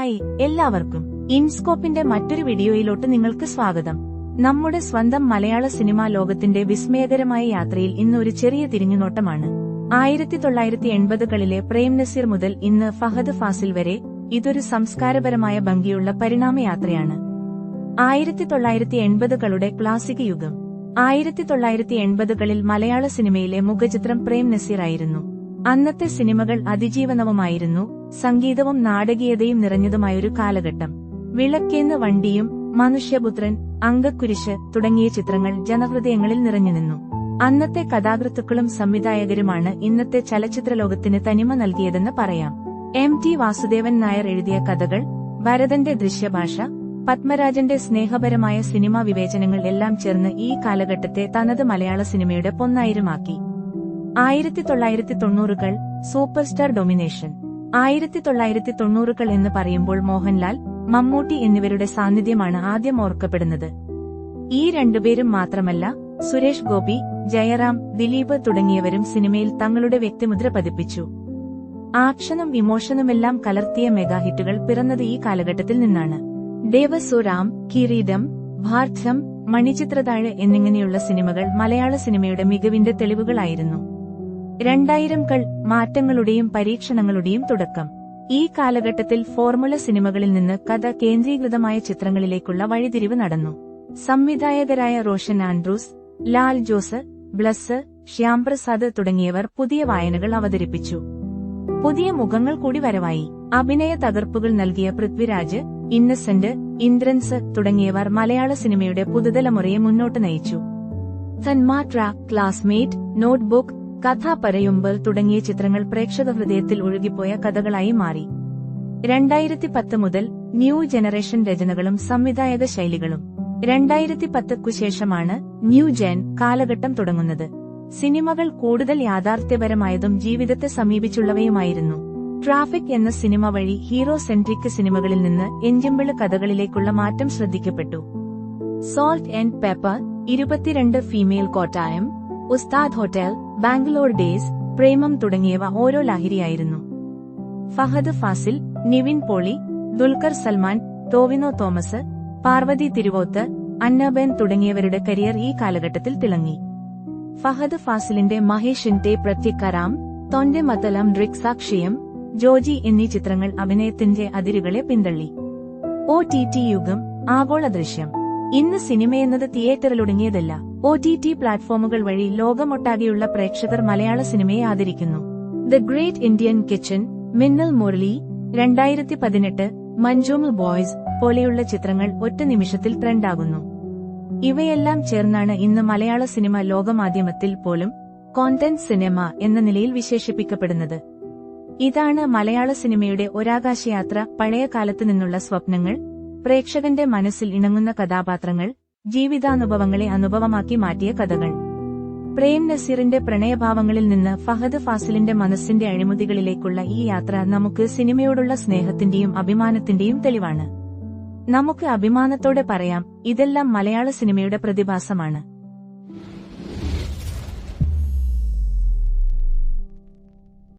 Hi എല്ലാവർക്കും ഇൻസ്കോപ്പിന്റെ മറ്റൊരു വീഡിയോയിലോട്ട് നിങ്ങൾക്ക് സ്വാഗതം. നമ്മുടെ സ്വന്തം മലയാള സിനിമാ ലോകത്തിന്റെ വിസ്മയകരമായ യാത്രയിൽ ഇന്ന് ഒരു ചെറിയ തിരിഞ്ഞുനോട്ടമാണ്. ആയിരത്തി തൊള്ളായിരത്തി എൺപതുകളിലെ പ്രേം നസീർ മുതൽ ഇന്ന് ഫഹദ് ഫാസിൽ വരെ ഇതൊരു സംസ്കാരപരമായ ഭംഗിയുള്ള പരിണാമയാത്രയാണ് ആയിരത്തി തൊള്ളായിരത്തി എൺപതുകളുടെ ക്ലാസിക് യുഗം. ആയിരത്തി തൊള്ളായിരത്തി എൺപതുകളിൽ മലയാള സിനിമയിലെ മുഖചിത്രം പ്രേം നസീർ ആയിരുന്നു. അന്നത്തെ സിനിമകൾ അതിജീവനവുമായിരുന്നു സംഗീതവും നാടകീയതയും നിറഞ്ഞതുമായൊരു കാലഘട്ടം. വിളക്കേന്ന് വണ്ടിയും മനുഷ്യപുത്രൻ അങ്കക്കുരിശ് തുടങ്ങിയ ചിത്രങ്ങൾ ജനഹൃദയങ്ങളിൽ നിറഞ്ഞുനിന്നു അന്നത്തെ കഥാകൃത്തുക്കളും സംവിധായകരുമാണ് ഇന്നത്തെ ചലച്ചിത്ര ലോകത്തിന് തനിമ നൽകിയതെന്ന് പറയാം. എം ടി വാസുദേവൻ നായർ എഴുതിയ കഥകൾ ഭരതന്റെ ദൃശ്യഭാഷ പത്മരാജന്റെ സ്നേഹപരമായ സിനിമാ വിവേചനങ്ങൾ എല്ലാം ചേർന്ന് ഈ കാലഘട്ടത്തെ തനത് മലയാള സിനിമയുടെ പൊന്നായിരമാക്കി. ആയിരത്തി തൊള്ളായിരത്തി തൊണ്ണൂറുകൾ സൂപ്പർ സ്റ്റാർ ഡൊമിനേഷൻ. ആയിരത്തി തൊള്ളായിരത്തി തൊണ്ണൂറുകൾ എന്ന് പറയുമ്പോൾ മോഹൻലാൽ മമ്മൂട്ടി എന്നിവരുടെ സാന്നിധ്യമാണ് ആദ്യം ഓർക്കപ്പെടുന്നത്. ഈ രണ്ടുപേരും മാത്രമല്ല സുരേഷ് ഗോപി ജയറാം ദിലീപ് തുടങ്ങിയവരും സിനിമയിൽ തങ്ങളുടെ വ്യക്തിമുദ്ര പതിപ്പിച്ചു. ആക്ഷനും ഇമോഷനുമെല്ലാം കലർത്തിയ മെഗാഹിറ്റുകൾ പിറന്നത് ഈ കാലഘട്ടത്തിൽ നിന്നാണ്. ദേവസുരാം കിരീടം ഭാർത്ഥം മണിചിത്രതാഴ് എന്നിങ്ങനെയുള്ള സിനിമകൾ മലയാള സിനിമയുടെ മികവിന്റെ തെളിവുകളായിരുന്നു. രണ്ടായിരം കൾ മാറ്റങ്ങളുടെയും പരീക്ഷണങ്ങളുടെയും തുടക്കം. ഈ കാലഘട്ടത്തിൽ ഫോർമുല സിനിമകളിൽ നിന്ന് കഥ കേന്ദ്രീകൃതമായ ചിത്രങ്ങളിലേക്കുള്ള വഴിതിരിവ് നടന്നു. സംവിധായകരായ റോഷൻ ആൻഡ്രൂസ് ലാൽ ജോസ് ബ്ലസ് ശ്യാംപ്രസാദ് തുടങ്ങിയവർ പുതിയ വായനകൾ അവതരിപ്പിച്ചു. പുതിയ മുഖങ്ങൾ കൂടി വരവായി. അഭിനയ തകർപ്പുകൾ നൽകിയ പൃഥ്വിരാജ് ഇന്നസെന്റ് ഇന്ദ്രൻസ് തുടങ്ങിയവർ മലയാള സിനിമയുടെ പുതുതലമുറയെ മുന്നോട്ട് നയിച്ചു. തന്മാട്ര ക്ലാസ്മേറ്റ് നോട്ട്ബുക്ക് കഥ പറയുമ്പൽ തുടങ്ങിയ ചിത്രങ്ങൾ പ്രേക്ഷക ഹൃദയത്തിൽ ഒഴുകിപ്പോയ കഥകളായി മാറി. രണ്ടായിരത്തി പത്ത് മുതൽ ന്യൂ ജനറേഷൻ രചനകളും സംവിധായക ശൈലികളും. രണ്ടായിരത്തി പത്തുക്കു ശേഷമാണ് ന്യൂ ജെൻ കാലഘട്ടം തുടങ്ങുന്നത്. സിനിമകൾ കൂടുതൽ യാഥാർത്ഥ്യപരമായതും ജീവിതത്തെ സമീപിച്ചുള്ളവയുമായിരുന്നു. ട്രാഫിക് എന്ന സിനിമ വഴി ഹീറോ സെൻട്രിക് സിനിമകളിൽ നിന്ന് എഞ്ചിമ്പിൾ കഥകളിലേക്കുള്ള മാറ്റം ശ്രദ്ധിക്കപ്പെട്ടു. സോൾട്ട് ആൻഡ് പേപ്പർ ഇരുപത്തിരണ്ട് female Kottayam Ustad hotel Bangalore days Premam തുടങ്ങിയവ ഓരോ ലഹരിയായിരുന്നു. ഫഹദ് ഫാസിൽ നിവിൻ പോളി ദുൽഖർ സൽമാൻ ടോവിനോ തോമസ് പാർവതി തിരുവോത്ത് അന്നബേൻ തുടങ്ങിയവരുടെ കരിയർ ഈ കാലഘട്ടത്തിൽ തിളങ്ങി. ഫഹദ് ഫാസിലിന്റെ മഹേഷിന്റെ പ്രത്യക്കറാം തൊന്റെ മതലം ദൃക്സാക്ഷിയം ജോജി എന്നീ ചിത്രങ്ങൾ അഭിനയത്തിന്റെ അതിരുകളെ പിന്തള്ളി. ഒ ടി ടി യുഗം ആഗോള ദൃശ്യം. ഇന്ന് സിനിമയെന്നത് തിയേറ്ററിലൊടുങ്ങിയതല്ല ഒ ടി ടി പ്ലാറ്റ്ഫോമുകൾ വഴി ലോകമൊട്ടാകെയുള്ള പ്രേക്ഷകർ മലയാള സിനിമയെ ആദരിക്കുന്നു. The great Indian kitchen Minnal Murali രണ്ടായിരത്തി പതിനെട്ട് മഞ്ജുമൽ ബോയ്സ് പോലെയുള്ള ചിത്രങ്ങൾ ഒറ്റ നിമിഷത്തിൽ ട്രെൻഡാകുന്നു. ഇവയെല്ലാം ചേർന്നാണ് ഇന്ന് മലയാള സിനിമ ലോകമാധ്യമത്തിൽ പോലും കോണ്ടന്റ് സിനിമ എന്ന നിലയിൽ വിശേഷിപ്പിക്കപ്പെടുന്നത്. ഇതാണ് മലയാള സിനിമയുടെ ഒരാകാശയാത്ര പഴയ കാലത്തു നിന്നുള്ള സ്വപ്നങ്ങൾ പ്രേക്ഷകന്റെ മനസ്സിൽ ഇണങ്ങുന്ന കഥാപാത്രങ്ങൾ ജീവിതാനുഭവങ്ങളെ അനുഭവമാക്കി മാറ്റിയ കഥകൾ. പ്രേം നസീറിന്റെ പ്രണയഭാവങ്ങളിൽ നിന്ന് ഫഹദ് ഫാസിലിന്റെ മനസ്സിന്റെ അഴിമതികളിലേക്കുള്ള ഈ യാത്ര നമുക്ക് സിനിമയോടുള്ള സ്നേഹത്തിന്റെയും അഭിമാനത്തിന്റെയും തെളിവാണ്. നമുക്ക് അഭിമാനത്തോടെ പറയാം ഇതെല്ലാം മലയാള സിനിമയുടെ പ്രതിഭാസമാണ്.